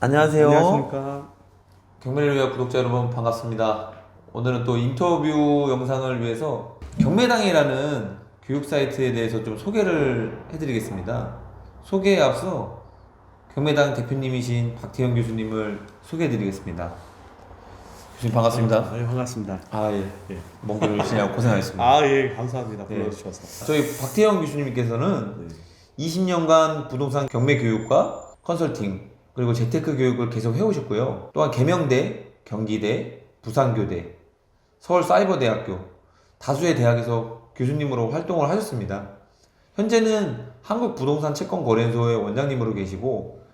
안녕하세요. 안녕하십니까. 경매를 위한 구독자 여러분 반갑습니다. 오늘은 또 인터뷰 영상을 위해서 경매당이라는 교육 사이트에 대해서 좀 소개를 해드리겠습니다. 소개에 앞서 경매당 대표님이신 박태영 교수님을 소개해드리겠습니다. 교수님 반갑습니다. 네, 반갑습니다. 아 예. 예. 먼 길을 오시냐고 고생하셨습니다. 아, 예, 감사합니다. 네. 불러주셔서. 저희 박태영 교수님께서는 네. 20년간 부동산 경매 교육과 컨설팅 그리고 재테크 교육을 계속 해오셨고요. 또한 계명대, 경기대, 부산교대, 서울사이버대학교 다수의 대학에서 교수님으로 활동을 하셨습니다. 현재는 한국부동산채권거래소의 원장님으로 계시고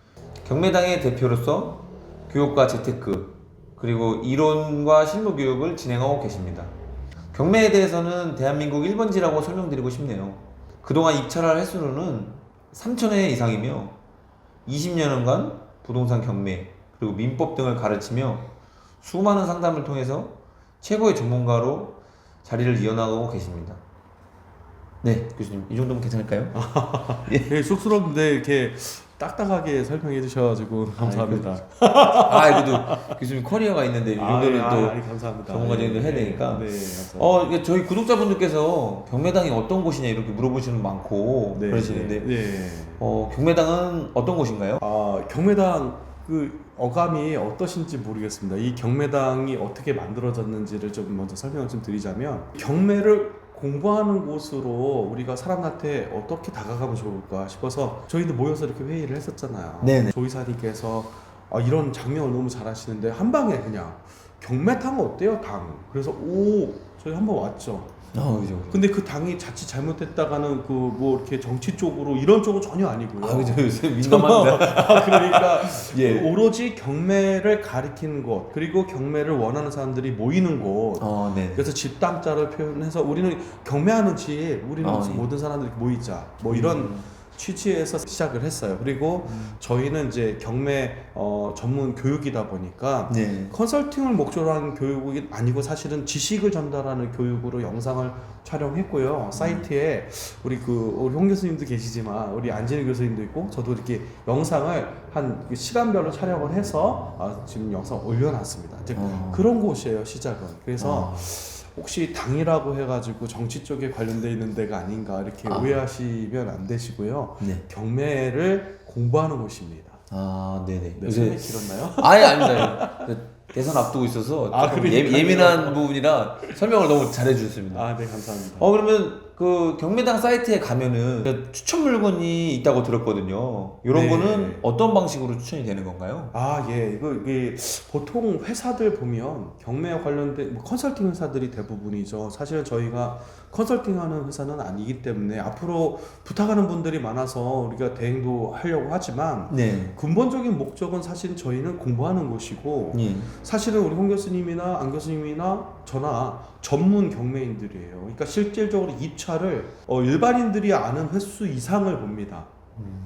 경매당의 대표로서 교육과 재테크 그리고 이론과 실무 교육을 진행하고 계십니다. 경매에 대해서는 대한민국 1번지라고 설명드리고 싶네요. 그동안 입찰할 횟수로는 3천회 이상이며 20년간 부동산 경매 그리고 민법 등을 가르치며 수많은 상담을 통해서 최고의 전문가로 자리를 이어나가고 계십니다. 네, 교수님 이 정도면 괜찮을까요? 예, 쑥스러운데 이렇게 딱딱하게 설명해 주셔가지고 감사합니다. 아, 그래도 교수님 커리어가 있는데 이 아, 정도는 예, 또 아, 아니, 감사합니다. 전문가 정도 예, 해야 되니까. 네, 감사합니다. 어, 이게 저희 구독자분들께서 경매당이 어떤 곳이냐 이렇게 물어보시는 분 많고 네, 그러시는데 네. 어, 경매당은 어떤 곳인가요? 아, 경매당 그 어감이 어떠신지 모르겠습니다. 이 경매당이 어떻게 만들어졌는지를 좀 먼저 설명을 좀 드리자면 경매를 공부하는 곳으로 우리가 사람한테 어떻게 다가가면 좋을까 싶어서 저희도 모여서 이렇게 회의를 했었잖아요. 네네. 조이사님께서 아, 이런 장면을 너무 잘하시는데 한 방에 그냥 경매당 어때요 당? 그래서 오 저희 한번 왔죠. 어, 그죠. 근데 그 당이 자칫 잘못됐다가는 그 뭐 이렇게 정치 쪽으로 이런 쪽은 전혀 아니고요. 아, 그죠. 요새 민감합니다. 아, 그러니까 예. 오로지 경매를 가리키는 곳 그리고 경매를 원하는 사람들이 모이는 곳 어, 네. 그래서 집담자를 표현해서 우리는 경매하는 집 우리는 아, 예. 모든 사람들이 모이자 뭐 이런 음. 취지에서 시작을 했어요 그리고 저희는 이제 경매 어, 전문 교육이다 보니까 네. 컨설팅을 목적으로 하는 교육이 아니고 사실은 지식을 전달하는 교육으로 영상을 촬영했고요. 사이트에 우리 그 우리 홍 교수님도 계시지만 우리 안진희 교수님도 있고 저도 이렇게 영상을 한 시간별로 촬영을 해서 아, 지금 영상 올려놨습니다. 이제 어. 그런 곳이에요 시작은. 그래서 아, 혹시 당이라고 해가지고 정치 쪽에 관련돼 있는 데가 아닌가 이렇게 아. 오해하시면 안 되시고요. 네. 경매를 공부하는 곳입니다. 아, 네네. 네, 요새 길었나요? 아예 아닙니다. 그 대선 앞두고 있어서 아, 조금 그러니까요. 예, 예민한 부분이라 설명을 너무 잘해 주셨습니다. 아, 네 감사합니다. 어 그러면 그 경매당 사이트에 가면은 추천 물건이 있다고 들었거든요. 이런 네. 거는 어떤 방식으로 추천이 되는 건가요? 아, 예. 이거 이게 보통 회사들 보면 경매 관련된 뭐 컨설팅 회사들이 대부분이죠. 사실은 저희가 컨설팅하는 회사는 아니기 때문에 앞으로 부탁하는 분들이 많아서 우리가 대행도 하려고 하지만 네. 근본적인 목적은 사실 저희는 공부하는 곳이고 예. 사실은 우리 홍 교수님이나 안 교수님이나 저나 전문 경매인들이에요. 그러니까 실질적으로 입찰 을 어, 일반인들이 아는 횟수 이상을 봅니다.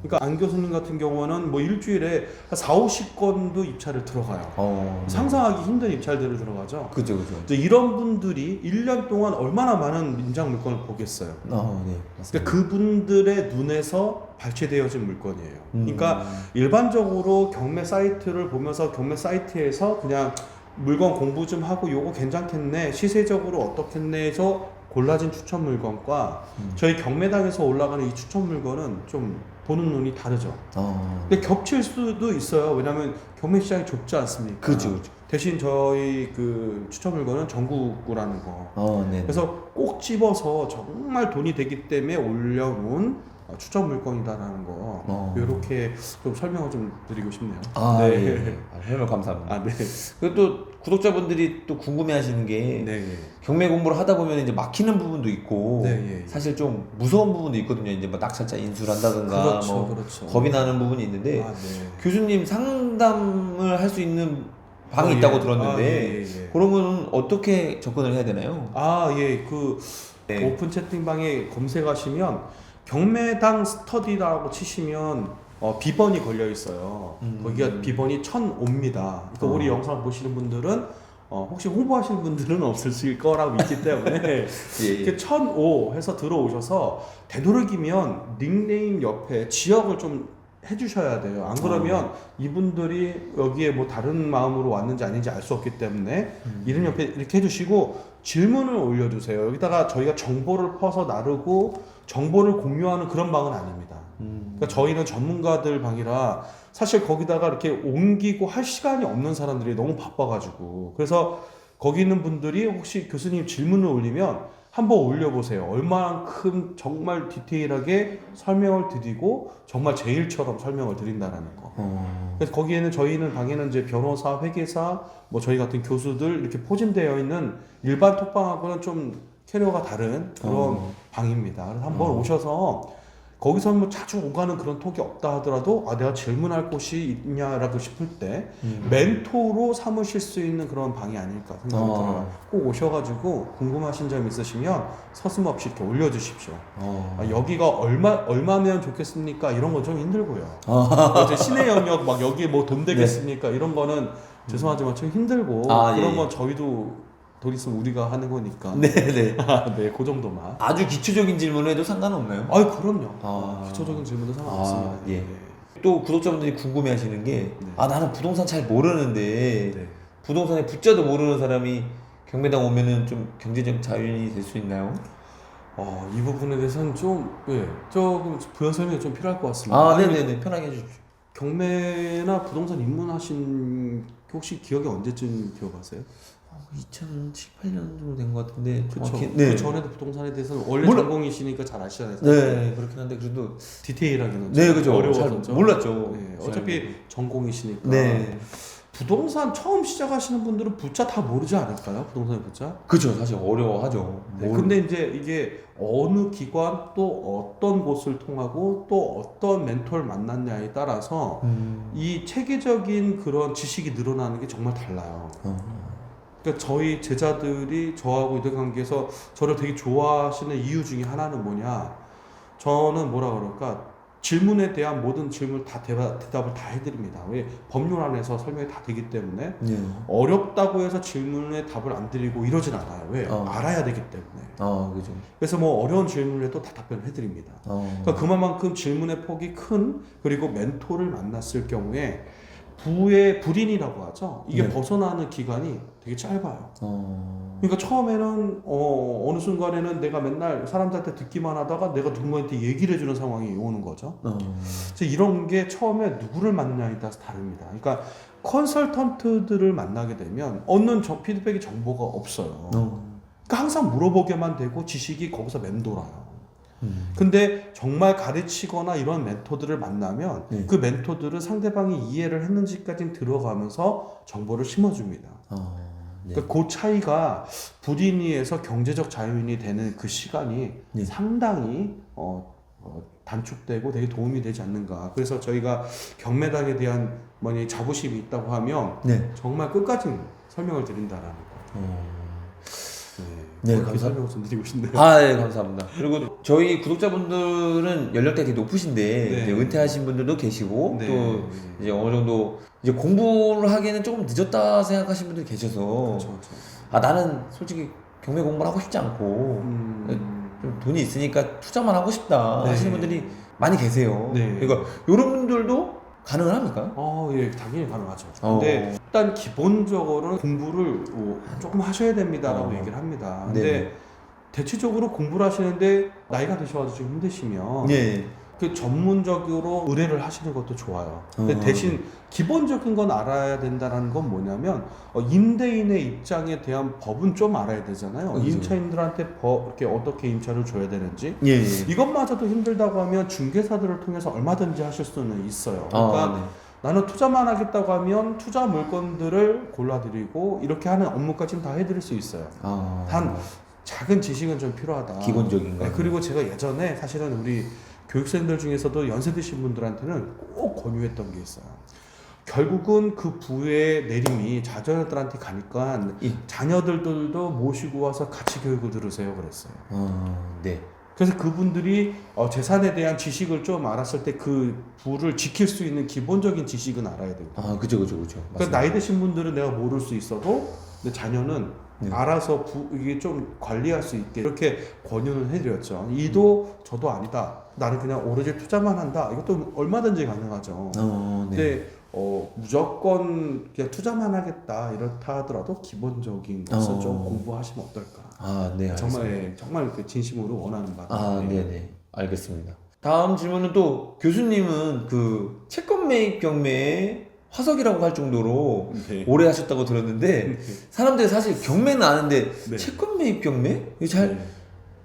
그러니까 안 교수님 같은 경우는 뭐 일주일에 한 4, 50건도 입찰을 들어가요. 어. 상상하기 힘든 입찰들을 들어가죠. 그죠, 그죠. 이제 이런 분들이 1년 동안 얼마나 많은 민장 물건을 보겠어요. 어, 네. 그러니까 그분들의 눈에서 발췌되어진 물건이에요. 음. 그러니까 일반적으로 경매 사이트를 보면서 경매 사이트에서 그냥 물건 공부 좀 하고 요거 괜찮겠네 시세적으로 어떻겠네 해서 골라진 추천 물건과 음. 저희 경매당에서 올라가는 이 추천 물건은 좀 보는 눈이 다르죠. 어. 근데 겹칠 수도 있어요. 왜냐하면 경매 시장이 좁지 않습니까? 그죠, 그죠. 대신 저희 그 추천 물건은 전국구라는 거. 어, 네. 그래서 꼭 집어서 정말 돈이 되기 때문에 올려놓은 어, 추천 물건이다라는 거 어. 이렇게 좀 설명을 좀 드리고 싶네요. 아, 네. 예. 아, 설명 감사합니다. 아, 네. 그리고 또 구독자분들이 또 궁금해하시는 게 네. 경매 공부를 하다 보면 이제 막히는 부분도 있고 네, 예, 예. 사실 좀 무서운 부분도 있거든요. 이제 뭐 낙찰자 인수를 한다든가 그렇죠, 뭐 그렇죠. 겁이 나는 부분이 있는데 아, 네. 교수님 상담을 할 수 있는 방이 아, 있다고 예. 들었는데 아, 예, 예, 예. 그런 거는 어떻게 접근을 해야 되나요? 아, 예. 그 네. 오픈 채팅방에 검색하시면 경매당 스터디라고 치시면 어, 비번이 걸려 있어요. 음. 거기가 비번이 1005입니다. 그러니까 어. 우리 영상 보시는 분들은 어, 혹시 홍보하시는 분들은 없으실 거라고 믿기 때문에 예, 예. 이렇게 1005 해서 들어오셔서 되도록이면 닉네임 옆에 지역을 좀 해주셔야 돼요. 안 그러면 이분들이 여기에 뭐 다른 마음으로 왔는지 아닌지 알 수 없기 때문에 이름 옆에 이렇게 해주시고 질문을 올려주세요. 여기다가 저희가 정보를 퍼서 나르고 정보를 공유하는 그런 방은 아닙니다. 음. 그러니까 저희는 전문가들 방이라 사실 거기다가 이렇게 옮기고 할 시간이 없는 사람들이 너무 바빠가지고 그래서 거기 있는 분들이 혹시 교수님 질문을 올리면 한번 올려보세요. 얼마만큼 정말 디테일하게 설명을 드리고 정말 제일처럼 설명을 드린다라는 거. 어. 그래서 거기에는 저희는 방에는 이제 변호사, 회계사, 뭐 저희 같은 교수들 이렇게 포진되어 있는 일반 톡방하고는 좀 캐리어가 다른 그런 어. 방입니다. 그래서 한번 어. 오셔서 거기서 뭐 자주 오가는 그런 톡이 없다 하더라도 아 내가 질문할 곳이 있냐라고 싶을 때 음. 멘토로 삼으실 수 있는 그런 방이 아닐까 생각이 어. 들어요. 꼭 오셔가지고 궁금하신 점 있으시면 서슴없이 이렇게 올려주십시오. 어. 아, 여기가 얼마 얼마면 좋겠습니까? 이런 건 좀 힘들고요. 아. 어제 신의 영역 막 여기 뭐 돈 되겠습니까? 이런 거는 죄송하지만 좀 힘들고 네. 아, 그런 예, 건 저희도 돈 있으면 우리가 하는 거니까. 네, 네. 네, 그 정도만. 아주 기초적인 질문을 해도 상관없나요? 아이 그럼요. 아. 기초적인 질문도 상관없습니다. 아, 예. 네. 또 구독자분들이 궁금해 하시는 게, 네. 아, 나는 부동산 잘 모르는데, 네. 부동산에 붙자도 모르는 사람이 경매당 오면은 좀 경제적 자유인이 될 수 있나요? 어, 이 부분에 대해서는 좀 예, 조금 부연 설명이 좀 필요할 것 같습니다. 아, 아니, 네네네. 편하게 해주십시오. 경매나 부동산 입문하신 혹시 기억이 언제쯤 기억하세요? 2007, 8년 정도 된 것 같은데. 정확히- 그 전에도 부동산에 대해서는 원래 몰라- 전공이시니까 잘 아시잖아요. 네, 그렇긴 한데, 그래도. 디테일하게는 네, 좀 그죠. 잘 몰랐죠. 네, 어차피 전공이시니까. 네. 부동산 처음 시작하시는 분들은 부자 다 모르지 않을까요? 부동산 부자? 그죠. 사실 어려워하죠. 네, 뭘- 근데 이제 이게 어느 기관 또 어떤 곳을 통하고 또 어떤 멘토를 만났냐에 따라서 음. 이 체계적인 그런 지식이 늘어나는 게 정말 달라요. 어. 그러니까 저희 제자들이 저하고 이들 관계에서 저를 되게 좋아하시는 이유 중에 하나는 뭐냐? 저는 뭐라 그럴까? 질문에 대한 모든 질문 다 대답, 대답을 다 해드립니다. 왜 법률 안에서 설명이 다 되기 때문에 네. 어렵다고 해서 질문에 답을 안 드리고 이러진 않아요. 왜? 어. 알아야 되기 때문에. 아, 그죠. 그래서 뭐 어려운 질문을 해도 다 답변을 해드립니다. 어. 그러니까 그만큼 질문의 폭이 큰 그리고 멘토를 만났을 경우에 부의 불인이라고 하죠. 이게 네. 벗어나는 기간이 되게 짧아요. 어. 그러니까 처음에는 어, 어느 순간에는 내가 맨날 사람들한테 듣기만 하다가 내가 누군가한테 얘기를 해주는 상황이 오는 거죠. 어. 그래서 이런 게 처음에 누구를 만나냐에 따라서 다릅니다. 그러니까 컨설턴트들을 만나게 되면 얻는 저 피드백이 정보가 없어요. 어. 그러니까 항상 물어보게만 되고 지식이 거기서 맴돌아요. 음. 근데 정말 가르치거나 이런 멘토들을 만나면 네. 그 멘토들은 상대방이 이해를 했는지까지 들어가면서 정보를 심어줍니다. 어. 네. 그러니까 그 차이가 불인이에서 경제적 자유인이 되는 그 시간이 네. 상당히 어, 어, 단축되고 되게 도움이 되지 않는가. 그래서 저희가 경매당에 대한 뭐니 자부심이 있다고 하면 네. 정말 끝까지 설명을 드린다라는 거. 어. 네, 네, 거기까지 감사- 설명을 좀 드리고 싶네요. 아, 네, 감사합니다. 그리고 저희 구독자분들은 연령대가 되게 높으신데 네. 이제 은퇴하신 분들도 계시고 네. 또 이제 어느 정도 이제 공부를 하기에는 조금 늦었다 생각하시는 분들이 계셔서 그렇죠, 그렇죠. 아 나는 솔직히 경매 공부를 하고 싶지 않고 음, 좀 돈이 있으니까 투자만 하고 싶다 네. 하시는 분들이 많이 계세요. 네. 그러니까 이런 분들도 가능은 합니까? 어, 예, 당연히 가능하죠. 어. 근데 일단 기본적으로는 공부를 뭐 조금 하셔야 됩니다라고 어. 얘기를 합니다. 근데 네. 대체적으로 공부를 하시는데 나이가 드셔가지고 좀 힘드시면 예. 그 전문적으로 의뢰를 하시는 것도 좋아요. 근데 어. 대신 기본적인 건 알아야 된다는 건 뭐냐면 어, 임대인의 입장에 대한 법은 좀 알아야 되잖아요. 그죠. 임차인들한테 법 이렇게 어떻게 임차를 줘야 되는지 예. 예. 이것마저도 힘들다고 하면 중개사들을 통해서 얼마든지 하실 수는 있어요. 그러니까 아, 네. 나는 투자만 하겠다고 하면 투자 물건들을 골라드리고 이렇게 하는 업무까지는 다 해드릴 수 있어요. 아, 단 작은 지식은 좀 필요하다. 기본적인 거. 네, 그리고 제가 예전에 사실은 우리 교육생들 중에서도 연세 드신 분들한테는 꼭 권유했던 게 있어요. 결국은 그 부의 내림이 자녀들한테 가니까 예. 자녀들도 모시고 와서 같이 교육을 들으세요 그랬어요. 어, 네. 그래서 그분들이 어, 재산에 대한 지식을 좀 알았을 때 그 부를 지킬 수 있는 기본적인 지식은 알아야 되고. 아, 그죠, 그죠, 그죠. 그러니까 나이 드신 분들은 내가 모를 수 있어도 내 자녀는 네. 알아서 부, 이게 좀 관리할 수 있게 이렇게 권유는 해드렸죠. 이도 저도 아니다. 나는 그냥 오로지 투자만 한다. 이것도 얼마든지 가능하죠. 어, 네. 근데 어, 무조건 그냥 투자만 하겠다 이렇다 하더라도 기본적인 것을 어. 좀 공부하시면 어떨까. 아, 네. 알겠습니다. 정말 예, 정말 그 진심으로 원하는 바람. 아, 네, 네. 알겠습니다. 다음 질문은 또 교수님은 그 채권 매입 경매에 화석이라고 할 정도로 네. 오래 하셨다고 들었는데 사람들이 사실 경매는 아는데 네. 채권 매입 경매? 이게 잘 네.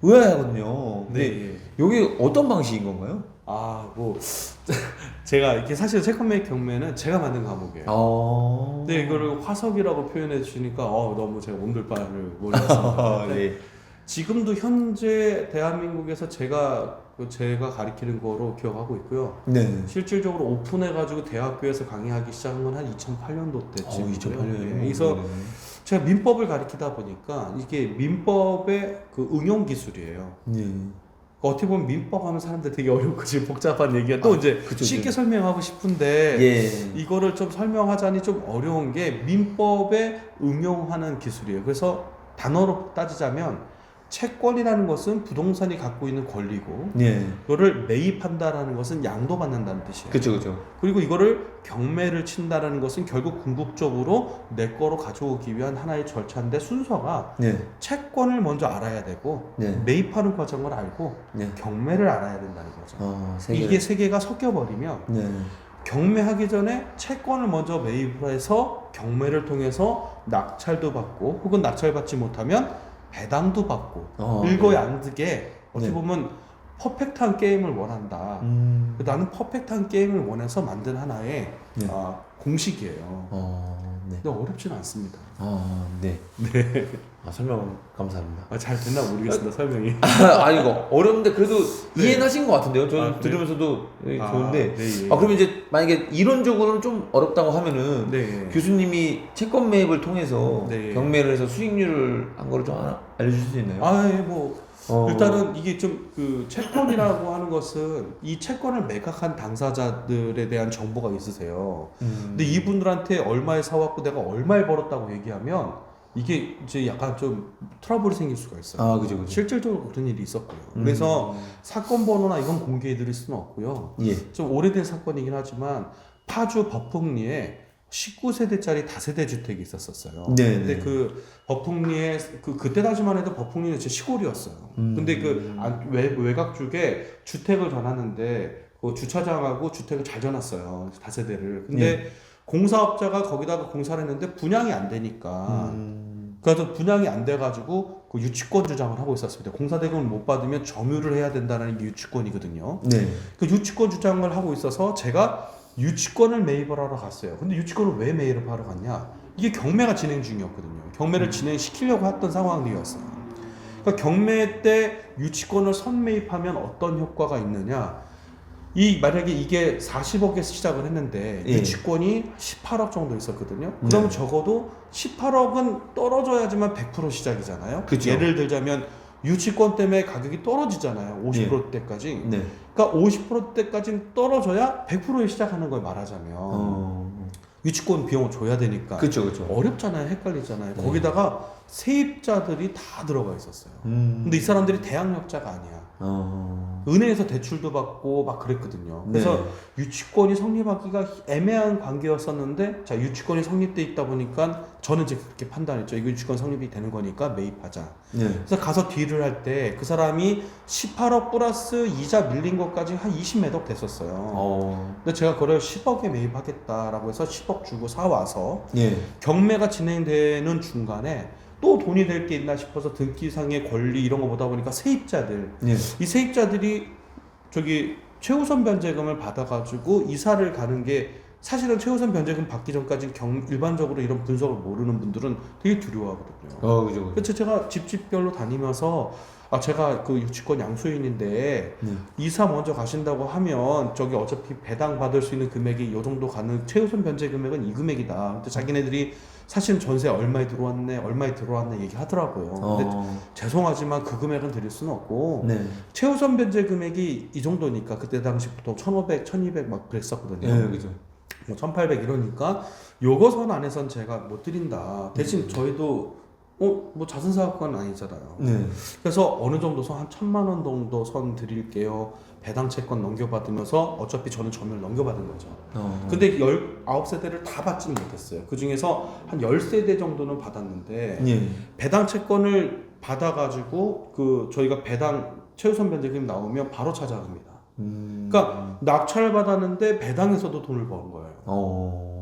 의아하거든요. 근데 네. 여기 어떤 방식인 건가요? 아, 뭐 제가 이게 사실 채권매입 경매는 제가 만든 과목이에요. 아, 근데 이거를 화석이라고 표현해 주시니까 어, 너무 제가 온돌바를 아, 몰랐습니다. 네. 지금도 현재 대한민국에서 제가 그 제가 가리키는 거로 기억하고 있고요. 네. 실질적으로 오픈해 가지고 대학교에서 강의하기 시작한 건 한 2008년도 어, 때쯤. 2008년. 그래서 제가 민법을 가리키다 보니까 이게 민법의 그 응용 기술이에요. 네. 그러니까 어떻게 보면 민법 하면 사람들 되게 어렵고 지금 복잡한 얘기가 또 아, 이제 그쵸, 쉽게 그쵸. 설명하고 싶은데 예. 이거를 좀 설명하자니 좀 어려운 게 민법에 응용하는 기술이에요. 그래서 단어로 따지자면 채권이라는 것은 부동산이 갖고 있는 권리고 네. 이거를 매입한다라는 것은 양도받는다는 뜻이에요. 그쵸, 그쵸. 그리고 이거를 경매를 친다라는 것은 결국 궁극적으로 내 거로 가져오기 위한 하나의 절차인데 순서가 네. 채권을 먼저 알아야 되고 네. 매입하는 과정을 알고 네. 경매를 알아야 된다는 거죠. 어, 세 개. 이게 세 개가 섞여 버리면 네. 경매하기 전에 채권을 먼저 매입을 해서 경매를 통해서 낙찰도 받고 혹은 낙찰받지 못하면 배당도 받고 어, 일거양득에 어떻게 네. 보면 퍼펙트한 게임을 원한다. 음. 나는 퍼펙트한 게임을 원해서 만든 하나의 네. 아, 공식이에요. 어, 네. 근데 어렵지는 않습니다. 아, 네. 네. 아, 설명 감사합니다. 아, 잘 됐나 모르겠습니다 설명이. 아, 이거 어려운데 그래도 네. 이해는 하신 것 같은데요. 저는 아, 그래요? 들으면서도 예, 좋은데. 네, 예. 아, 그러면 이제 만약에 이론적으로는 좀 어렵다고 하면은 네. 교수님이 채권 매입을 통해서 네. 경매를 해서 수익률을 한 거를 좀 알려주실 수 있나요? 아, 예, 뭐 어. 일단은 이게 좀 그 채권이라고 하는 것은 이 채권을 매각한 당사자들에 대한 정보가 있으세요. 음. 근데 이분들한테 얼마에 사왔고 내가 얼마에 벌었다고 얘기하면 이게 이제 약간 좀 트러블이 생길 수가 있어요. 아, 그죠, 그죠. 실질적으로 그런 일이 있었고요. 음. 그래서 사건 번호나 이건 공개해 드릴 수는 없고요. 예. 좀 오래된 사건이긴 하지만 파주 버풍리에 19세대짜리 다세대 주택이 있었었어요. 네, 근데 네. 그 버풍리에 그 그때 당시만 해도 버풍리는 진짜 시골이었어요. 음. 근데 그 안- 외, 외곽 쪽에 주택을 전하는데 그 주차장하고 주택을 잘 전놨어요. 다세대를. 근데 네. 공사업자가 거기다가 공사를 했는데 분양이 안 되니까 음. 그래서 분양이 안 돼가지고 그 유치권 주장을 하고 있었습니다. 공사대금을 못 받으면 점유를 해야 된다는 게 유치권이거든요. 네. 그 유치권 주장을 하고 있어서 제가 유치권을 매입을 하러 갔어요. 근데 유치권을 왜 매입을 하러 갔냐? 이게 경매가 진행 중이었거든요. 경매를 진행시키려고 했던 상황이었어요. 그러니까 경매 때 유치권을 선매입하면 어떤 효과가 있느냐? 이 만약에 이게 40억에서 시작을 했는데 예. 유치권이 18억 정도 있었거든요. 그러면 네. 적어도 18억은 떨어져야지만 100% 시작이잖아요. 그쵸. 예를 들자면 유치권 때문에 가격이 떨어지잖아요. 50%대까지. 네. 그러니까 50%대까지 떨어져야 100%에 시작하는 걸 말하자면 어. 유치권 비용을 줘야 되니까 그쵸, 그쵸. 어렵잖아요. 헷갈리잖아요. 네. 거기다가 세입자들이 다 들어가 있었어요. 음. 근데 이 사람들이 대학력자가 아니야. 어. 은행에서 대출도 받고 막 그랬거든요. 그래서 네. 유치권이 성립하기가 애매한 관계였었는데 자 유치권이 성립돼 있다 보니까 저는 이제 그렇게 판단했죠. 이거 유치권 성립이 되는 거니까 매입하자. 네. 그래서 가서 딜을 할 때 그 사람이 18억 플러스 이자 밀린 것까지 한 20매덕 됐었어요. 어. 근데 제가 그걸 10억에 매입하겠다라고 해서 10억 주고 사 와서 예. 경매가 진행되는 중간에 또 돈이 될 게 있나 싶어서 등기상의 권리 이런 거 보다 보니까 세입자들 예. 이 세입자들이 저기 최우선 변제금을 받아가지고 이사를 가는 게 사실은 최우선 변제금 받기 전까지 경, 일반적으로 이런 분석을 모르는 분들은 되게 두려워하거든요. 어, 그죠, 그죠. 그래서 제가 집집별로 다니면서 아 제가 그 유치권 양수인인데 네. 이사 먼저 가신다고 하면 저기 어차피 배당 받을 수 있는 금액이 요 정도 가는 최우선 변제 금액은 이 금액이다. 근데 자기네들이 사실 전세 얼마에 들어왔네, 얼마에 들어왔네 얘기 하더라고요. 근데 어. 죄송하지만 그 금액은 드릴 수는 없고 네. 최우선 변제 금액이 이 정도니까 그때 당시 보통 1,500, 1,200 막 그랬었거든요. 네, 그죠. 뭐 1,800 이러니까 요거 선 안에선 제가 못 드린다. 대신 저희도 어, 뭐 자선 사업가는 아니잖아요. 네. 그래서 어느 정도 선 한 천만 원 정도 선 드릴게요. 배당 채권 넘겨받으면서 어차피 저는 점유를 넘겨받은 거죠. 어. 근데 19세대를 다 받지는 못했어요. 그 중에서 한 10세대 정도는 받았는데 예. 배당 채권을 받아가지고 그 저희가 배당 최우선 변제금 나오면 바로 찾아갑니다. 음. 그러니까 낙찰 받았는데 배당에서도 돈을 버는 거예요. 어.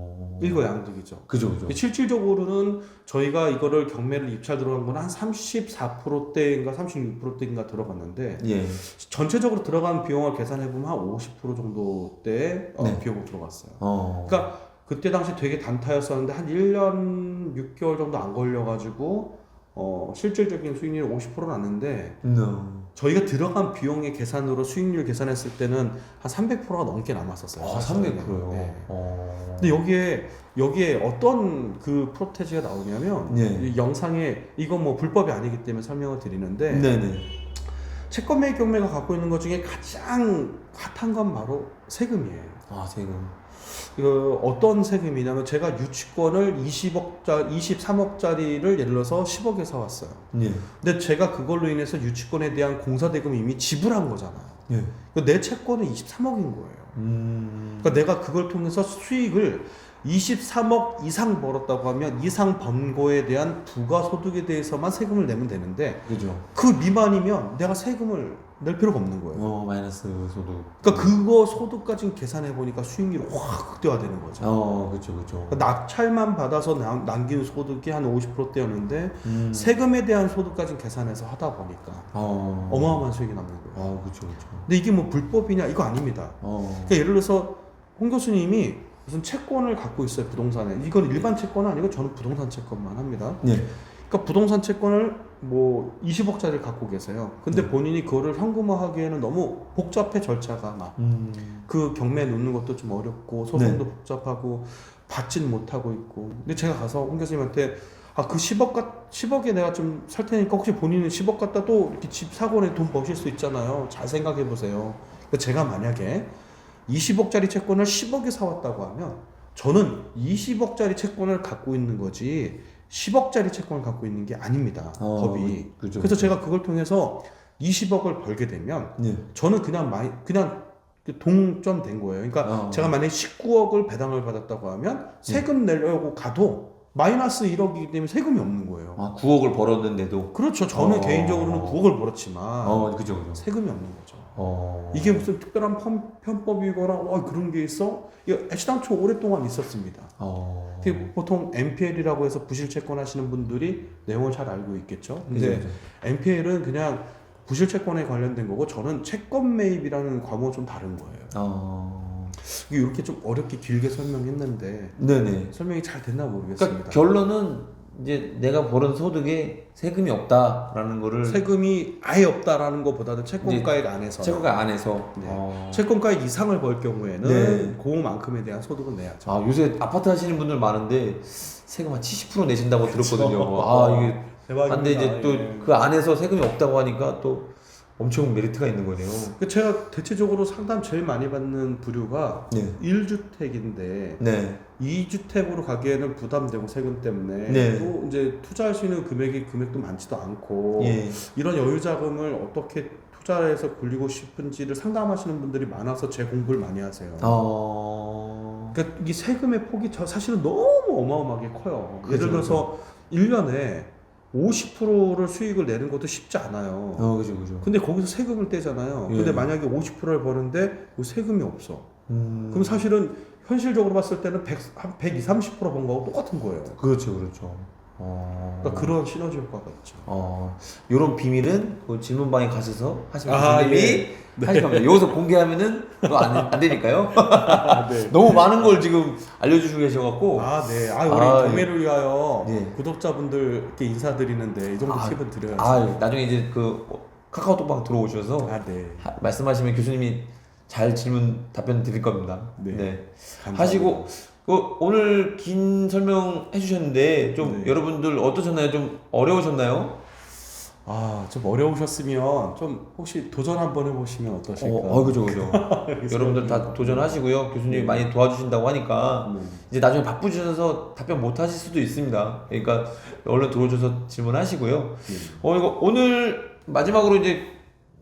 일거양득이죠. 그죠, 그죠. 실질적으로는 저희가 이거를 경매를 입찰 들어간 건 한 34%대인가 36%대인가 들어갔는데 예. 전체적으로 들어간 비용을 계산해 보면 한 50% 정도대 어, 네. 비용이 들어갔어요. 어. 그러니까 그때 당시 되게 단타였었는데 한 1년 6개월 정도 안 걸려가지고 어, 실질적인 수익률이 50% 났는데 No. 저희가 들어간 비용의 계산으로 수익률 계산했을 때는 한 300%가 넘게 남았었어요. 아, 300%요. 네. 어. 근데 여기에 여기에 어떤 그 프로테지가 나오냐면 네. 이 영상에 이건 뭐 불법이 아니기 때문에 설명을 드리는데 네, 네. 채권 매입 경매가 갖고 있는 것 중에 가장 핫한 건 바로 세금이에요. 아, 세금. 그 어떤 세금이냐면 제가 유치권을 20억짜 23억짜리를 예를 들어서 10억에 사왔어요. 예. 근데 제가 그걸로 인해서 유치권에 대한 공사 대금 이미 지불한 거잖아요. 예. 내 채권은 23억인 거예요. 음. 그러니까 내가 그걸 통해서 수익을 23억 이상 벌었다고 하면 이상 번 거에 대한 부가 소득에 대해서만 세금을 내면 되는데 그죠. 그 미만이면 내가 세금을 낼 필요가 없는 거예요. 어, 마이너스 소득. 그러니까 그거 소득까지 계산해 보니까 수익률이 확 극대화되는 거죠. 어, 그죠, 그죠. 그러니까 낙찰만 받아서 남- 남긴 소득이 한 50%대였는데 음. 세금에 대한 소득까지 계산해서 하다 보니까 어. 어마어마한 수익이 남는 거예요. 어, 그죠, 그죠. 근데 이게 뭐 불법이냐 이거 아닙니다. 어. 그러니까 예를 들어서 홍 교수님이 무슨 채권을 갖고 있어요 부동산에 이건 일반 채권은 아니고 저는 부동산 채권만 합니다. 예. 그러니까 부동산 채권을 뭐 20억짜리 갖고 계세요. 근데 네. 본인이 그거를 현금화하기에는 너무 복잡해 절차가 막. 음. 그 경매 놓는 것도 좀 어렵고 소송도 복잡하고 받진 못하고 있고 근데 제가 가서 홍 교수님한테 아 그 10억 가 10억에 내가 좀 살 테니까 혹시 본인은 10억 갖다 또 이렇게 집 사고 내돈 버실 수 있잖아요 잘 생각해 보세요 그러니까 제가 만약에 20억짜리 채권을 10억에 사왔다고 하면 저는 20억짜리 채권을 갖고 있는 거지 10억짜리 채권을 갖고 있는 게 아닙니다 어, 법이 그죠. 그래서 제가 그걸 통해서 20억을 벌게 되면 예. 저는 그냥 마이 그냥 그 동점된 거예요. 그러니까 어. 제가 만약에 19억을 배당을 받았다고 하면 세금 내려고 가도 마이너스 1억이기 때문에 세금이 없는 거예요. 아, 9억을 벌었는데도. 그렇죠. 저는 어. 개인적으로는 9억을 벌었지만 어, 그죠, 그죠. 세금이 없는 거죠. 어. 이게 무슨 특별한 편, 편법이거나 와 그런 게 있어? 이거 애시당초 오랫동안 있었습니다. 어. 특히 보통 MPL이라고 해서 부실 채권 하시는 분들이 내용을 잘 알고 있겠죠. 그죠, 근데 그죠. MPL은 그냥 부실 채권에 관련된 거고 저는 채권 매입이라는 과목은 좀 다른 거예요. 어. 이렇게 좀 어렵게 길게 설명했는데 네네. 설명이 잘 됐나 모르겠습니다. 그러니까 결론은 이제 내가 벌은 소득에 세금이 없다라는 거를 세금이 아예 없다라는 것보다는 채권가액 안에서 채권가 안에서 네. 어. 채권가액 이상을 벌 경우에는 네. 그만큼에 대한 소득은 내야죠. 아 요새 아파트 하시는 분들 많은데 세금 한 70% 내신다고 그렇죠. 들었거든요. 아 이게 대박입니다. 근데 이제 예. 또그 안에서 세금이 없다고 하니까 또 엄청 메리트가 있는 거네요. 그 제가 대체적으로 상담 제일 많이 받는 부류가 네. 1주택인데 네. 2주택으로 가기에는 부담되고 세금 때문에 네. 또 이제 투자할 수 있는 금액이 금액도 많지도 않고 예. 이런 여유 자금을 어떻게 투자해서 굴리고 싶은지를 상담하시는 분들이 많아서 제 공부를 많이 하세요. 어. 그러니까 이 세금의 폭이 저 사실은 너무 어마어마하게 커요. 예를 들어서 1년에 50%를 수익을 내는 것도 쉽지 않아요. 어 그죠 그죠. 근데 거기서 세금을 떼잖아요. 예. 근데 만약에 50%를 버는데 그 세금이 없어. 음. 그럼 사실은 현실적으로 봤을 때는 100, 한 120, 30%번 거하고 똑같은 거예요. 그렇죠 그렇죠. 어. 그러니까 그런 시너지 효과가 있죠. 어, 요런 비밀은 그 질문방에 가셔서 하시면 아, 예. 하실 겁니다. 여기서 공개하면은 또 안, 안 되니까요. 아, 네. 너무 많은 걸 지금 알려주시고 계셔갖고. 아, 네. 아, 우리 아, 경매를 위하여 네. 구독자분들께 인사드리는데 이 정도 아, 팁은 드려야죠. 아, 나중에 이제 그 카카오톡방 들어오셔서 아, 네. 하- 말씀하시면 교수님이 잘 질문 답변 드릴 겁니다. 네. 감사합니다. 하시고 그 오늘 긴 설명 해주셨는데 좀 네. 여러분들 어떠셨나요? 좀 어려우셨나요? 아, 좀 어려우셨으면 좀 혹시 도전 한번 해보시면 어떠실까? 어, 아, 그죠, 그죠. 여러분들 다 도전하시고요. 교수님이 많이 도와주신다고 하니까 네. 이제 나중에 바쁘셔서 답변 못 하실 수도 있습니다. 그러니까 얼른 들어오셔서 질문하시고요. 네. 어, 이거 오늘 마지막으로 이제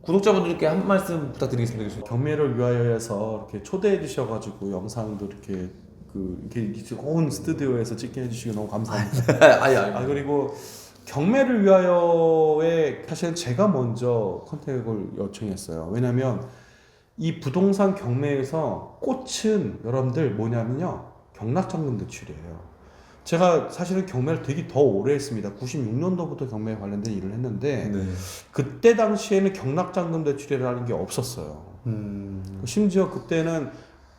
구독자분들께 한 말씀 부탁드리겠습니다, 교수님. 경매를 위하여해서 이렇게 초대해 주셔가지고 영상도 이렇게 그 이렇게 이 좋은 스튜디오에서 찍게 해주시고 너무 감사합니다. 아니, 아니. 아 그리고 경매를 위하여에 사실은 제가 먼저 컨택을 요청했어요. 왜냐하면 이 부동산 경매에서 꽃은 여러분들 뭐냐면요 경락장금 대출이에요. 제가 사실은 경매를 되게 더 오래 했습니다. 96년도부터 경매에 관련된 일을 했는데 네. 그때 당시에는 경락장금 대출이라는 게 없었어요. 음. 심지어 그때는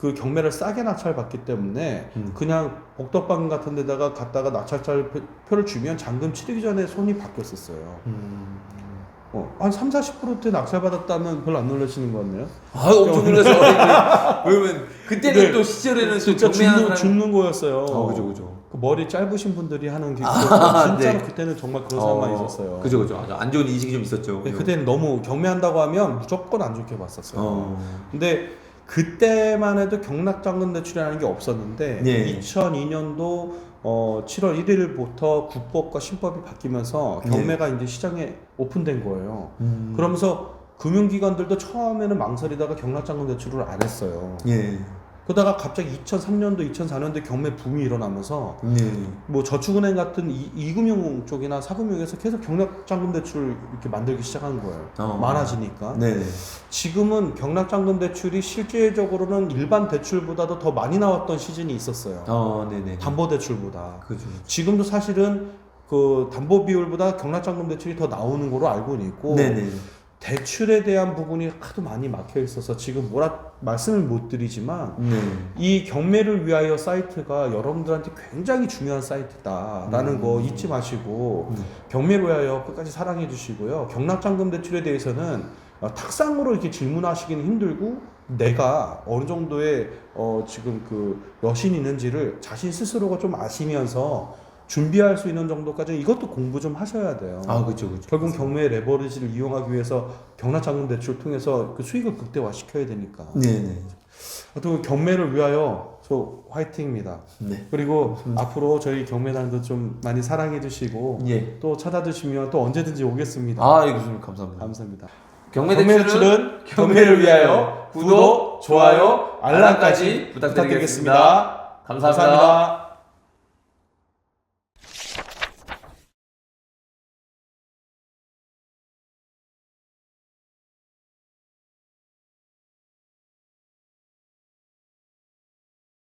그 경매를 싸게 낙찰받기 때문에 음. 그냥 복덕방 같은 데다가 갔다가 낙찰자 표를 주면 잔금 치르기 전에 손이 바뀌었었어요. 음. 어, 한 3, 40%대 낙찰받았다면 별로 안 놀라시는 것 같네요. 아, 엄청 놀라서. 왜냐면 그때는 근데 또 시절에는 또 진짜 죽는, 사람- 죽는 거였어요. 아, 그죠, 그죠. 그 머리 짧으신 분들이 하는 게 아, 진짜로 네. 그때는 정말 그런 상황이 어, 있었어요. 그죠, 그죠. 안 좋은 인식이 좀 있었죠. 근데 그때는 너무 경매한다고 하면 무조건 안 좋게 봤었어요. 어. 근데 그때만 해도 경락장금 대출이라는 게 없었는데 네. 2002년도 어 7월 1일부터 국법과 신법이 바뀌면서 경매가 이제 시장에 오픈된 거예요. 음. 그러면서 금융기관들도 처음에는 망설이다가 경락장금 대출을 안 했어요. 예. 그러다가 갑자기 2003년도, 2004년도에 경매 붐이 일어나면서 네. 뭐 저축은행 같은 이, 이금융 쪽이나 사금융에서 계속 경락장금 대출을 이렇게 만들기 시작한 거예요. 어. 많아지니까. 네. 지금은 경락장금 대출이 실제적으로는 일반 대출보다도 더 많이 나왔던 시즌이 있었어요. 어, 네네. 담보 대출보다. 그죠. 지금도 사실은 그 담보 비율보다 경락장금 대출이 더 나오는 거로 알고는 있고 네네. 대출에 대한 부분이 하도 많이 막혀 있어서 지금 뭐라 말씀을 못 드리지만 네. 이 경매를 위하여 사이트가 여러분들한테 굉장히 중요한 사이트다라는 음. 거 잊지 마시고 음. 경매를 위하여 끝까지 사랑해 주시고요. 경락장금 대출에 대해서는 어, 탁상으로 이렇게 질문하시기는 힘들고 내가 어느 정도의 어, 지금 그 여신이 있는지를 자신 스스로가 좀 아시면서 준비할 수 있는 정도까지 이것도 공부 좀 하셔야 돼요. 아, 그죠, 그죠. 결국 경매 레버리지를 이용하기 위해서 경락장금 대출 통해서 그 수익을 극대화 시켜야 되니까. 네네. 또 경매를 위하여 저 화이팅입니다. 네. 그리고 앞으로 저희 경매단도 좀 많이 사랑해 주시고 예. 또 찾아주시면 또 언제든지 오겠습니다. 아, 예, 교수님 감사합니다. 감사합니다. 경매 대출은 경매를 위하여 구독, 좋아요, 알람까지 부탁드리겠습니다. 부탁드리겠습니다. 감사합니다. 감사합니다.